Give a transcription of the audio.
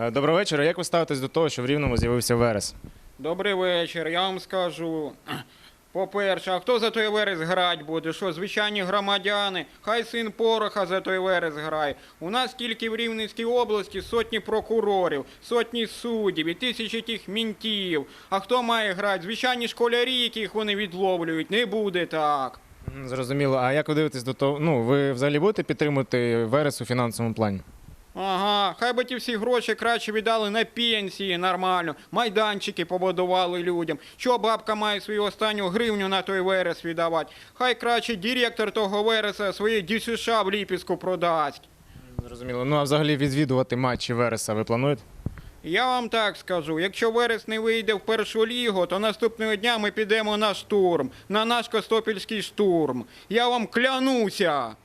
Е, Доброго вечора. Як ви ставитесь до того, що в Рівному з'явився Верес? Добрий вечір, я вам скажу. По-перше, а хто за той верес грати буде? Що, звичайні громадяни? Хай син пороха за той верес грає. У нас тільки в Рівненській області сотні прокурорів, сотні суддів і тисячі тих мінтів. А хто має грати? Звичайні школярі, яких вони відловлюють. Не буде так. Зрозуміло. А як ви дивитесь до того? Ну, ви взагалі будете підтримувати Верес у фінансовому плані? Ага, хай би ті всі гроші краще віддали на пенсії нормально, майданчики побудували людям. Що бабка має свою останню гривню на той верес віддавати? Хай краще директор того вереса свої ДЮСШ в Ліпіску продасть. Зрозуміло. Ну а взагалі відвідувати матчі Вереса ви плануєте? Я вам так скажу, якщо верес не вийде в першу лігу, то наступного дня ми підемо на штурм, на наш Костопільський штурм. Я вам клянуся.